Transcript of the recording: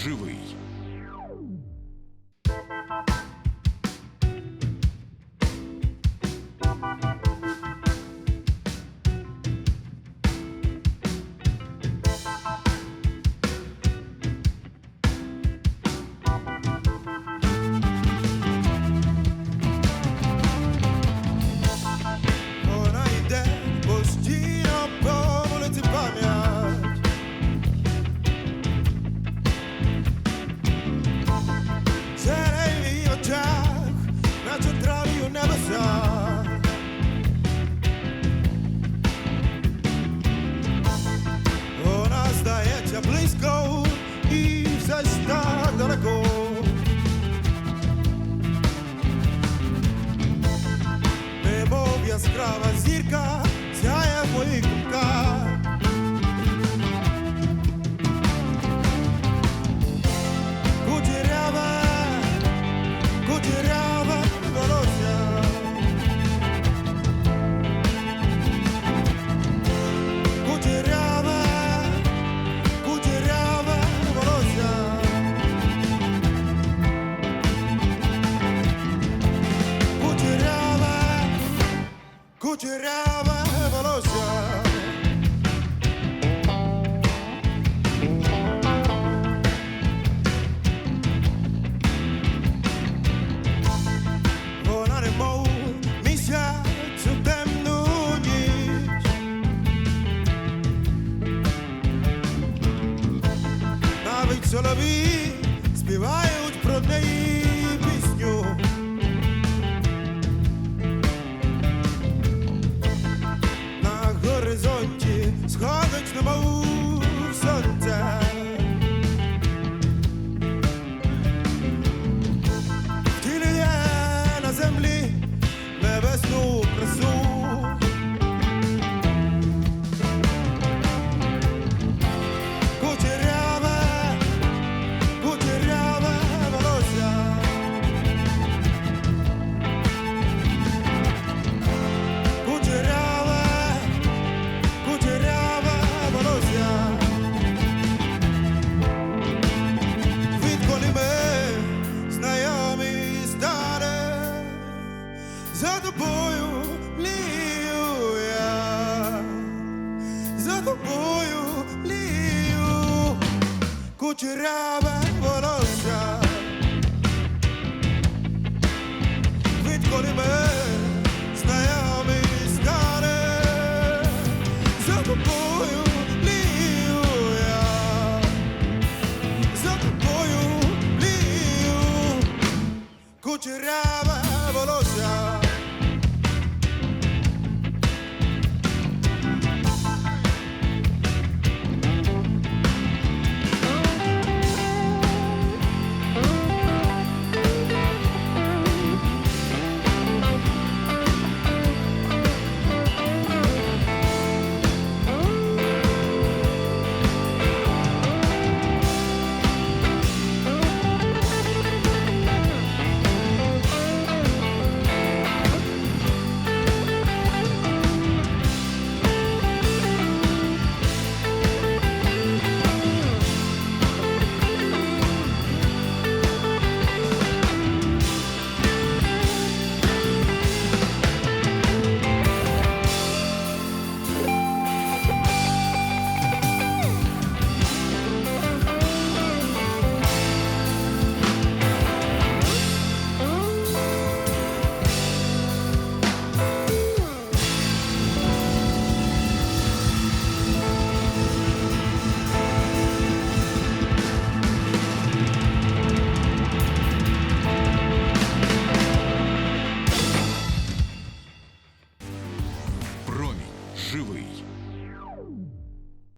живий. яскрава зірка. cucirava veloce. Volare mo, mi sa, tutte nudici. Navi solo via. Scarlet's the. кучерява волосся. Відколи ми знайомі стали За тобою лію я. За тобою лію. Кучерява волосся.